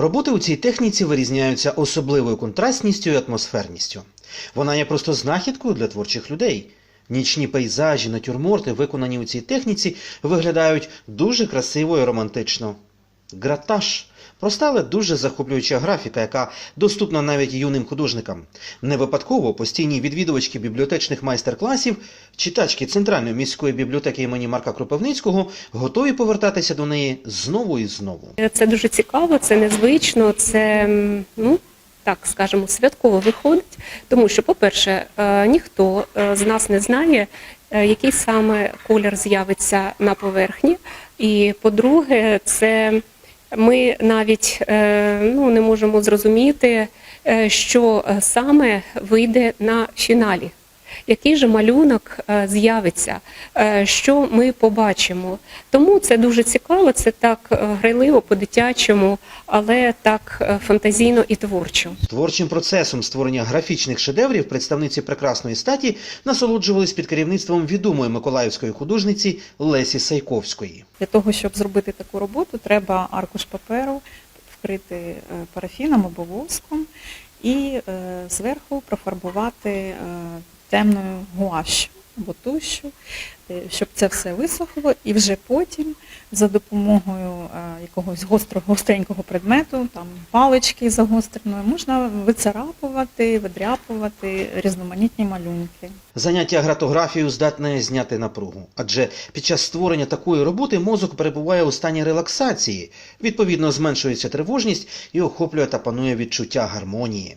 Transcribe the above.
Роботи у цій техніці вирізняються особливою контрастністю і атмосферністю. Вона є просто знахідкою для творчих людей. Нічні пейзажі, натюрморти, виконані у цій техніці, виглядають дуже красиво і романтично. Гратаж проста, але дуже захоплююча графіка, яка доступна навіть юним художникам. Не випадково постійні відвідувачки бібліотечних майстер-класів, читачки Центральної міської бібліотеки імені Марка Кропивницького готові повертатися до неї знову і знову. Це дуже цікаво, це незвично, це ну. Так скажемо, святково виходить, тому що, по-перше, е, ніхто е, з нас не знає, е, який саме колір з'явиться на поверхні. І по-друге, це ми навіть е, ну, не можемо зрозуміти, е, що е, саме вийде на фіналі. Який же малюнок е, з'явиться, е, що ми побачимо. Тому це дуже цікаво, це так е, грайливо по-дитячому, але так фантазійно і творчо. Творчим процесом створення графічних шедеврів представниці прекрасної статі насолоджувались під керівництвом відомої миколаївської художниці Лесі Сайковської. Для того, щоб зробити таку роботу, треба аркуш паперу вкрити парафіном або воском і зверху профарбувати темною гуашю або тушю, е, щоб це все висохло, і вже потім за допомогою е, якогось гостро, гостренького предмету, там палички загостреної, можна вицарапувати, видряпувати різноманітні малюнки. Заняття гратографією здатне зняти напругу, адже під час створення такої роботи мозок перебуває у стані релаксації, відповідно зменшується тривожність і охоплює та панує відчуття гармонії.